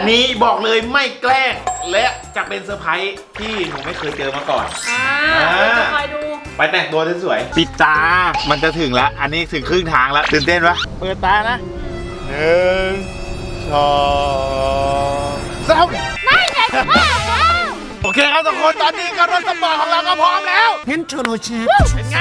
อันนี้บอกเลยไม่แกล้งและจะเป็นเซอร์ไพรส์ที่หนูไม่เคยเจอมาก่อน อ่าอ่าเราจะคอยดู ไปแต่งตัวสวยๆปิดตา มันจะถึงแล้ว อันนี้ถึงครึ่งทางแล้ว ตื่นเต้นปะเปิดตานะหนึ่งสองสามไม่ใหญ่มากแล้ว โอเคครับทุกคน ตอนนี้ก็รถสปอร์ตของเราก็พร้อมแล้วเห็นโชโนเชฟเป็นไง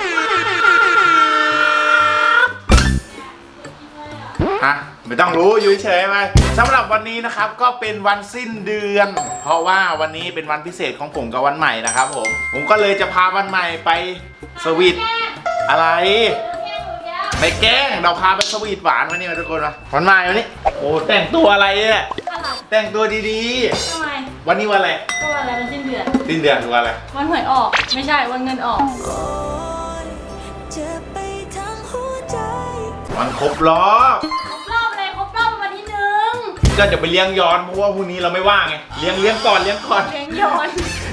นิวเดย์นะฮะไม่ต้องรู้อยู่เฉยๆไหมสำหรับวันนี้นะครับก็เป็นวันสิ้นเดือน เพราะว่าวันนี้เป็นวันพิเศษของผมกับวันใหม่นะครับผม ผมก็เลยจะพาวันใหม่ไปสวีทอะไร ไปแกล้งเราพาไปสวีทหวานวันนี้มาทุกคนมาวันใหม่วันนี้ โอ้แต่งตัวอะไรเนี่ยอะไรแต่งตัวดีทำไมๆ วันนี้วันอะไรก็วันอะไรมันสิ้นเดือน สิ้นเดือนคือวันอะไร วันหวยออก ไม่ใช่ วันเงินออก วันครบรอบครบรอบเลยครบรอบวันที่หนึ่งก็จะไปเลี้ยงย้อนเพราะว่าพรุ่งนี้เราไม่ว่างไงเลี้ยงเลี้ยงก่อนเลี้ยงก่อน เลี้ยงย้อน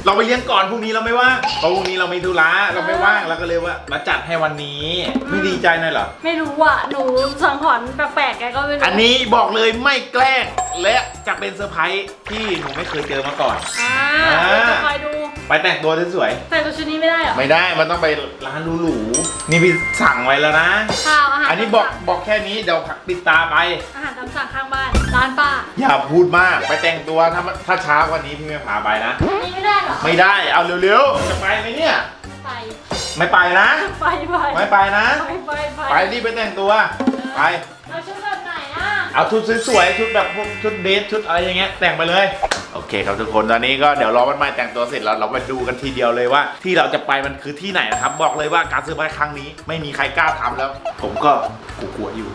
เราไปเลี้ยงก่อนพรุ่งนี้เราไม่ว่างเพราะพรุ่งนี้เราไม่ธุระเราไม่ว่างเราก็เลยว่ามาจัดให้วันนี้ ไม่ดีใจหน่อยเหรอ ไม่รู้อะหนูสังหรณ์แปลกๆแกก็ไม่รู้อันนี้บอกเลยไม่แกล้งและจะเป็นเซอร์ไพรส์ที่หนูไม่เคยเจอมาก่อนอ่าอ่าเราจะคอยดู ไปแต่งตัวสวยแต่ตัวชุดนี้ไม่ได้เหรอ ๆไม่ได้มันต้องไปร้านหรูๆนี่พี่สั่งไว้แล้วนะ ข้าวอาหารอันนี้บอกบอกแค่นี้เดี๋ยวปิดตาไป อาหารตามสั่งข้างบ้าน ร้านป้า อย่าพูดมากไปแต่งตัวถ้าถ้าช้ากว่านี้พี่ไม่พาไปนะ นี่ไม่ได้เหรอ ไม่ได้เอาเร็วๆจะไปไหมเนี่ย ไป ไม่ไปนะ ไปไปไม่ไปนะ ไปไปไปไปรีบไปแต่งตัว ไป เอาชุดแบบไหนอะเอาชุดสวยๆชุดแบบพวกชุดเดทชุดอะไรอย่างเงี้ยแต่งไปเลย โอเคครับทุกคนตอนนี้ก็เดี๋ยวรอวันใหม่แต่งตัวเสร็จแล้วเราไปดูกันทีเดียวเลยว่า ที่เราจะไปมันคือที่ไหนนะครับ บอกเลยว่าการซื้อไปครั้งนี้ ไม่มีใครกล้าทำแล้ว ผมก็กลัวๆอยู่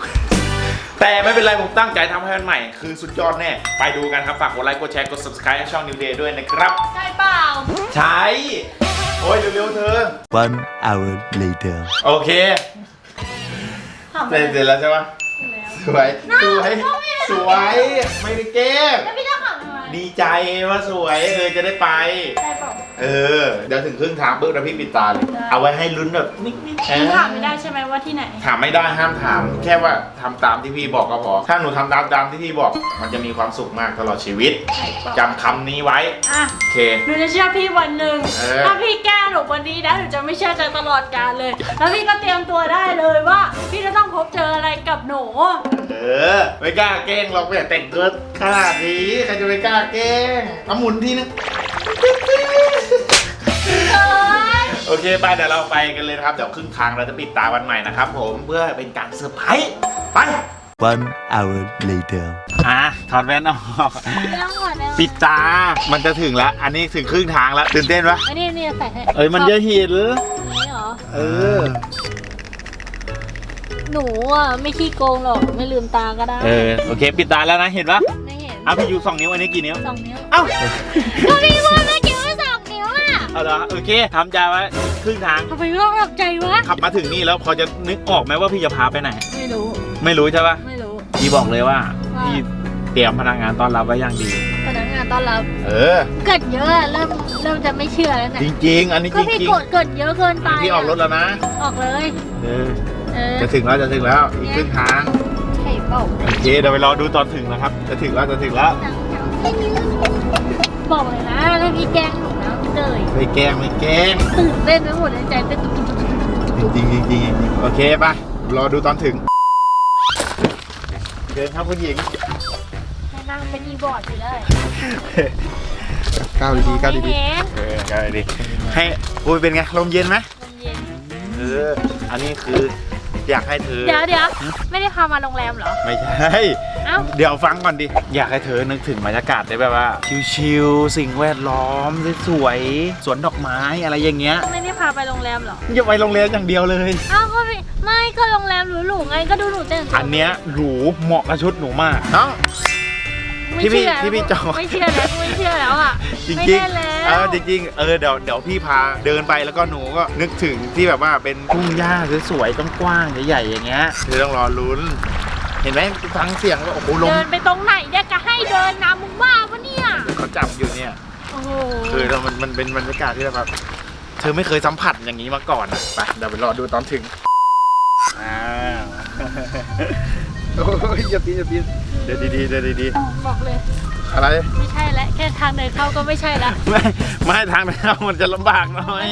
แต่ไม่เป็นไรผมตั้งใจทำให้มันใหม่ คือสุดยอดแน่ ไปดูกันครับ ฝากกดไลค์กดแชร์กด subscribe ให้ช่อง New Day ด้วยนะครับ ใช่เปล่า ใช่โอ้ยเร็วๆเธอ one hour later โอเคทำเสร็จเสร็จแล้วใช่ปะแล้วสวยสวยสวยไม่ได้แกล้งแล้วพี่จะขับทำไม ดีใจว่าสวยเออจะได้ไป ได้เปล่าเออ เดี๋ยวถึงครึ่งทางปุ๊บแล้วพี่ปิดตาเลยได้เอาไว้ให้ลุ้นแบบนิดๆเอหนูอถามไม่ได้ใช่ไหมว่าที่ไหน ถามไม่ได้ห้ามถาม แค่ว่าทำตามที่พี่บอกก็พอ ถ้าหนูทำตามตามที่พี่บอก มันจะมีความสุขมากตลอดชีวิตใช่เปล่าจำคำนี้ไว้ อะ โอเค หนูจะเชื่อพี่วันหนึ่ง เออ ถ้าพี่แกล้งหนูวันนี้นะหนูจะไม่เชื่อใจตลอดกาลเลย แล้วพี่ก็เตรียมตัวได้เลยว่าพี่จะต้องพ บเจออะไรกับหนู เออไม่กล้าแกล้งหรอกไม่แต่งตัวขนาดนี้ใครจะไปกล้าแกล้งเอาหมุนทีนึงเอ้ยโอเคไปเดี๋ยวเราไปกันเลยนะครับเดี๋ยวครึ่งทางเราจะปิดตาวันใหม่นะครับผมเพื่อเป็นการเซอร์ไพรส์ไป one hour later อะถอดแว่นออกแล้วหัวแล้วปิดตา มันจะถึงแล้ว อันนี้ถึงครึ่งทางแล้วตื่นเต้นปะอันนี้นี่ใส่ให้เอ้ยมันจะเห็น นี่เหรอ เออ หนูอะไม่ขี้โกงหรอกไม่ลืมตาก็ได้เออโอเค ปิดตาแล้วนะเห็นปะไม่เห็นอะพี่ยูสองนิ้วอันนี้กี่นิ้วสองนิ้วเอ้าก็พี่พูดเมื่อกี้ว่าสองนิ้วอะเอาเหรอโอเคทำใจไว้ครึ่งทางทำไมไม่ต้องหลับใจวะขับมาถึงนี่แล้วพอจะนึกออกไหมว่าพี่จะพาไปไหน ไม่รู้ ไม่รู้ใช่ปะไม่รู้พี่บอกเลยว่าว่าพี่เตรียมพนักงานต้อนรับไว้อย่างดีพนักงานต้อนรับ เออเกิดเยอะอะเริ่มเริ่มจะไม่เชื่อแล้วเนี่ยจริง ๆ อันนี้ก็จพี่ริงกดเกิดเยอะเกินๆไปพี่ออกรถแล้วนะ ออกเลยเออเออ จะถึงแล้วจะถึงแล้วอีกครึ่งทางใช่เปล่าโอเคเดี๋ยวไปรอดูตอนถึงนะครับ จะถึงแล้วจะถึงแล้วบอกเลยนะถ้าพี่แกล้งหนูนะพี่เตยไม่แกล้งไม่แกล้งตื่นเต้นไปหมดในใจเต้นตุ๊บตุ๊บตุ๊บตุ๊บจริงๆจริงๆจริงๆโอเคไปรอดูตอนถึงเดินครับผู้หญิงให้นั่งเป็นอีบอร์ดอยู่ได้ก้าวดีๆก้าวดีไม่เห็นๆเออก้าวดีๆให้อุ้ยเป็นไงลมเย็นไหมลมเย็นเอออันนี้คือ อยากให้เธอ เดี๋ยวเดี๋ยวไม่ได้พามาโรงแรมเหรอ ไม่ใช่ เอ้า เดี๋ยวฟังก่อนดิ อยากให้เธอนึกถึงบรรยากาศได้แบบว่า ชิลๆ สิ่งแวดล้อมสวยๆ สวนดอกไม้อะไรอย่างเงี้ยไม่ได้พาไปโรงแรมเหรอ อย่าไปโรงเรียนอย่างเดียวเลย เอ้าก็ไม่ไม่ก็โรงแรมหรูๆไงก็ดูหนูแต่งตัวอันเนี้ยหรูเหมาะกับชุดหนูมากเนาะ ไม่ที่พี่เชื่อที่พี่จอง ไม่เชื่อแล้วไม่เชื่อแล้วอะจริงไม่จริงได้แล้วเออจริงๆเออเดี๋ยวเดี๋ยวพี่พาเดินไปแล้วก็หนูก็นึกถึงที่แบบว่าเป็นทุ่งหญ้าสวยๆกว้างๆใหญ่ๆอย่างเงี้ยเธอต้องรอลุ้น เห็นไหมฟังเสียงว่าโอ้โหลมเดินไปตรงไหนเนี่ยก็ให้เดินนะมึงบ้าปะเนี่ยเขาจับอยู่เนี่ย โอ้โหคือเรามันมันเป็นบรรยากาศที่แบบ เธอไม่เคยสัมผัสอย่างนี้มาก่อนอะไปเดี๋ยวไปรอดูตอนถึงอ่า โอ้ยอย่าตีอย่าตีเดี๋ยวดีๆเดี๋ยวดีบอกเลย ๆอะไร ไม่ใช่แล้วแค่ทางเดินเข้าก็ไม่ใช่แล้วไม่ไม่ทางเดินเข้ามันจะลำบากหน่อย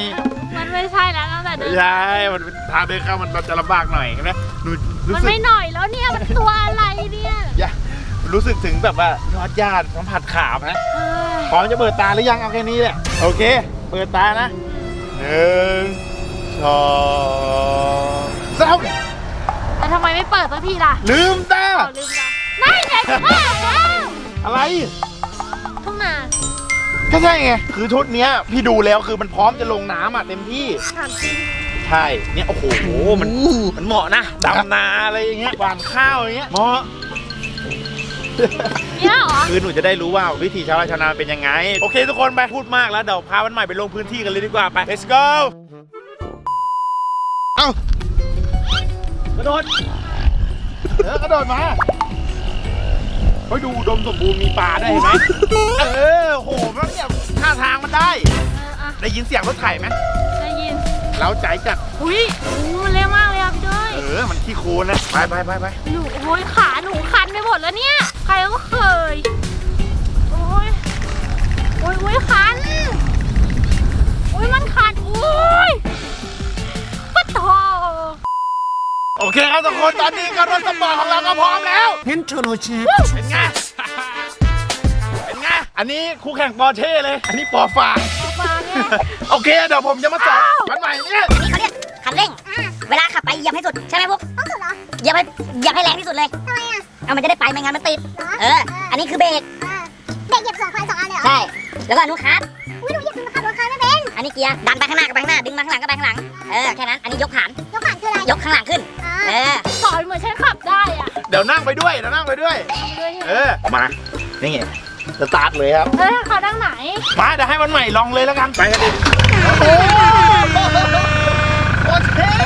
มันไม่ใช่แล้วตั้งแต่เดิไม่นใช่มันเป็นทางเดินเข้ามันจะลำบากหน่อยนะหนูรู้มันสึกไม่หน่อยแล้วเนี่ยมันตัวอะไรเนี่ยอย่ารู้สึกถึงแบบว่ายอดญาติสัมผัสขาไหมเอ้ยพร้อมจะเปิดตาหรือยังเอาแค่นี้แหละโอเค เปิดตานะหนึ่งสองสาม แต่ทำไมไม่เปิดสักทีล่ะลืมตาเอาลืมละนั่นไงจะบ้าแล้วอะไร ทุ่งนาก็ใช่ไง คือชุดเนี้ยพี่ดูแล้วคือมันพร้อมจะลงน้ำอะเต็มที่ ถามจริงใช่ เนี่ยโอ้โห มันมันเหมาะนะดำนาอะไรอย่างเงี้ยหวานข้าวอย่างเงี้ยเหมาะ เนี่ยเหรอ คือหนูจะได้รู้ว่าวิธีชาวไร่ชาวนาเป็นยังไง โอเคทุกคนไปพูดมากแล้วเดี๋ยวพาวันใหม่ไปลงพื้นที่กันเลยดีกว่าไป let's go เอ้า กระโดดเออกระโดดมาเฮ้ยดูอุดมสมบูรณ์มีปลาได้วยเห็นไหมเออโหมันเนี่ยท่าทางมันได้ เอออะได้ยินเสียงรถไถไหมได้ยิน เล้าใจจัดอุ้ยโอ้มันเร็วมากเลยอะพี่ด้วยเออมันขี้โคลนนะไปไปไปไปหนูโอ้ยขาหนูคันไปหมดแล้วเนี่ย ใครก็เคย โอ้ยโอ้ยโอ้ยคัน โอเคครับทุกคนตอนนี้ก็รถสปอร์ตของเราก็พร้อมแล้ว Pentonoche. เป็นไงเป็นไงอันนี้คู่แข่งปอร์เช่เลย อันนี้ปอฟางมาเนี่ยโอเคเดี๋ยวผมจะมาสอนวันใหม่เนี่ยนี่เขาเรียกคันเร่ง เวลาขับไปเหยียบให้สุดใช่ไหมพวกต้องสุดเหรอเหยียบให้เหยียบให้แรงที่สุดเลยทำไมอะเอามันจะได้ไปไม่งั้นมันติดเออ อันนี้คือเบรก เด็กเหยียบสองคันสองอันเลยเหรอใช่ แล้วก็อนุคัสอุ้ยหนูเหยียบขับรถคันไม่เป็น อันนี้เกียร์ ดันไปข้างหน้าก็ไปข้างหน้า ดึงมาข้างหลังก็ไปข้างหลัง เออ แค่นั้น อันนี้ยกฐานยกขันคืออะไรยกข้างหลังขึ้นอ่า เออ สอนเหมือนฉันขับได้อะเดี๋ยวนั่งไปด้วยเดี๋ยวนั่งไปด้วย ด้วยเออ มา นี่ไงสตาร์ทเลยครับ เออเขาดังไหน มาเดี๋ยวให้วันใหม่ลองเลยแล้วกัน ไปกันดิโอ้โหโคตรเท่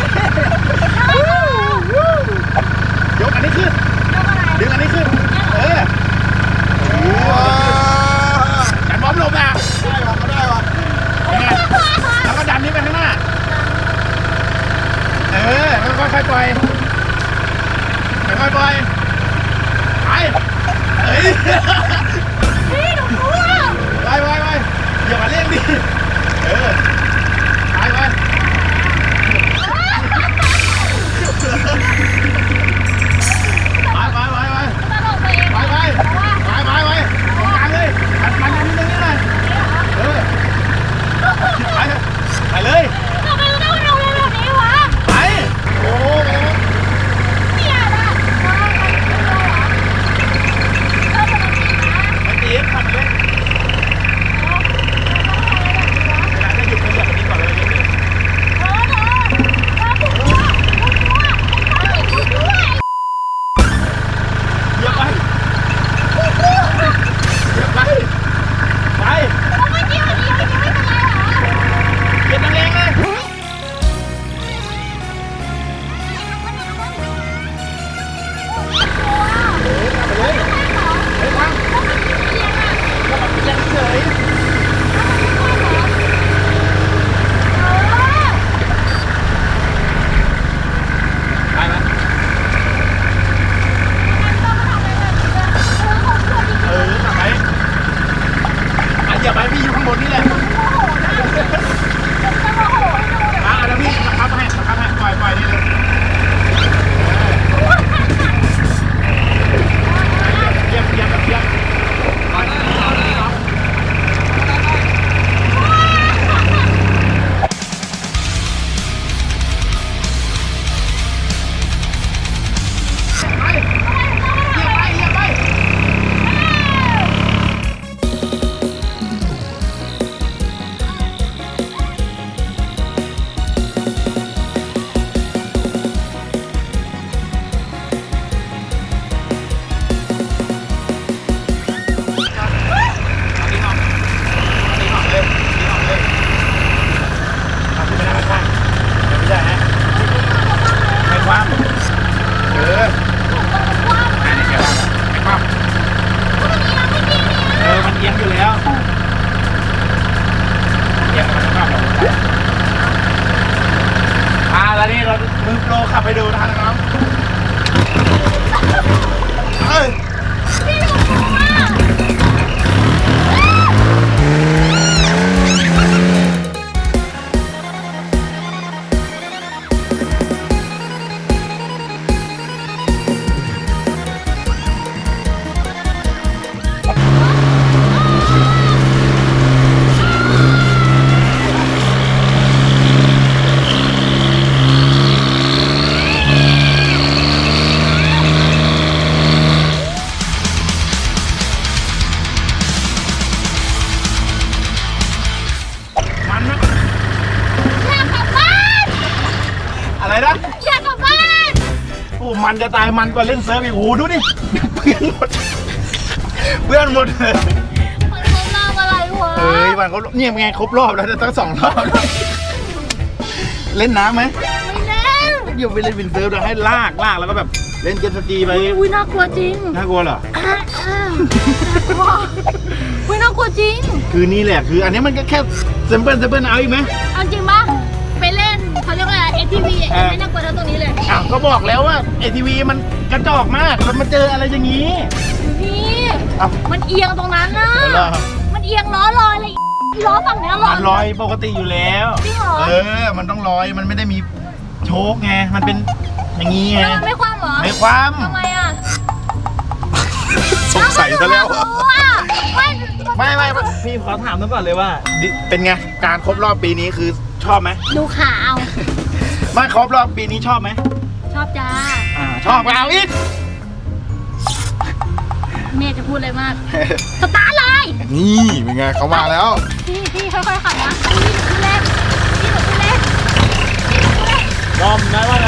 จะตายมันกว่าเล่นเซิร์ฟอีกโอ้โหดูดิเพื่อนหมดเพื่อนหมดเลยมันครบรอบอะไรวะเฮ้ยมันเขาเนี่ยเป็นไงครบรอบแล้วตั้งสองรอบแล้วเล่นน้ำไหมไม่เล่นเดี๋ยวไปเล่นวินเซิร์ฟเดี๋ยวให้ลากลากแล้วก็แบบเล่นเจ็ตสกีไปอุ้ยน่ากลัวจริงน่ากลัวเหรออะอะน่ากลัวอุ้ยน่ากลัวจริง คือนี่แหละคืออันนี้มันก็แค่เซมเปิลเซมเปิลเอาอีกไหมเอาจริงปะ รียกว่าอะไร ATV เออ ไม่น่ากลัวเท่าตรงนี้เลยอ้าวก็บอกแล้วว่าเอทีวีมันกระจอกมากแล้วมาเจออะไรอย่างนี้พี่อ้าวมันเอียงตรงนั้นน่ะเหรอมันเอียงล้อลอยเลยล้อฝั่งเนี้ยลอมัย นลอยปกติอยู่แล้ว จริงเหรอ เออ มันต้องลอยมันไม่ได้มีโชคไงมันเป็นอย่างนี้ไงแล้วมันไม่คว่ำเหรอไม่ความทำไมอะสงสัยซะแล้วรู้อะไม่ไม่ไม่ไม่พี่ขอถามนึกก่อนเลยว่าดิเป็นไงการครบรอบปีนี้คือชอบไหมดูข่าว ไม่ครบรอบปีนี้ชอบไหมชอบจ้า อ่าชอบก็เอาอีก เมย์จะพูดอะไรมาก สตาร์ทเลยนี่เป็นไงเขามาแล้ว พี่พี่ค่อยๆขับนะพี่หนูขึ้นเล่นพี่หนูขึ้นเล่น ยอมนะว่าไง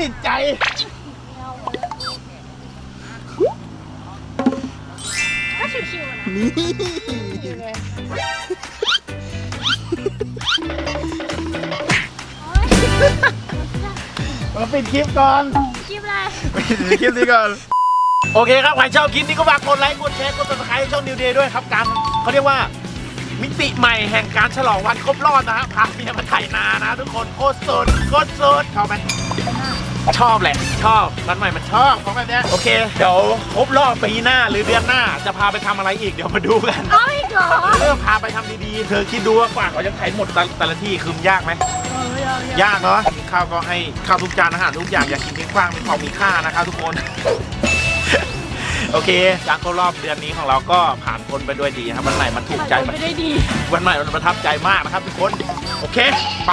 ติดใจ ก็ชิวๆนะนี่มาปิดคลิปก่อน ชิวเลยปิดคลิปนี้ก่อน โอเคครับ ใครชอบคลิปนี้ก็ฝากกดไลค์ กดแชร์ กด subscribe ช่องนิวเดย์ด้วยครับการเขาเรียกว่ามิติใหม่แห่งการฉลองวันครบรอบนะครับพาเมียมาไถนานะทุกคน โคตรสุดโคตรสุดชอบไหม ชอบแหละ ชอบวันใหม่มันชอบของแบบเนี้ยโอเค เดี๋ยวครบรอบปีหน้าหรือเดือนหน้า จะพาไปทำอะไรอีกเดี๋ยวมาดูกัน เอาอีกเหรอเริ่มพาไปทำดีๆ เธอคิดดูว่ากว่าเขาจะไถหมดแต่แต่ละที่คือมันยากไหม เออยาวยากเนาะกินข้าวก็ให้ข้าวทุกจานอาหารทุกอย่างอย่ากินทิ้งขว้างเป็นของมีค่านะครับทุกคน โอเคการครบรอบเดือนนี้ของเราก็ผ่านพ้นไปด้วยดีครับวันใหม่มันถูกใจมันมันไม่ได้ดี วันใหม่มันประทับใจมากนะครับทุกคน โอเค ไป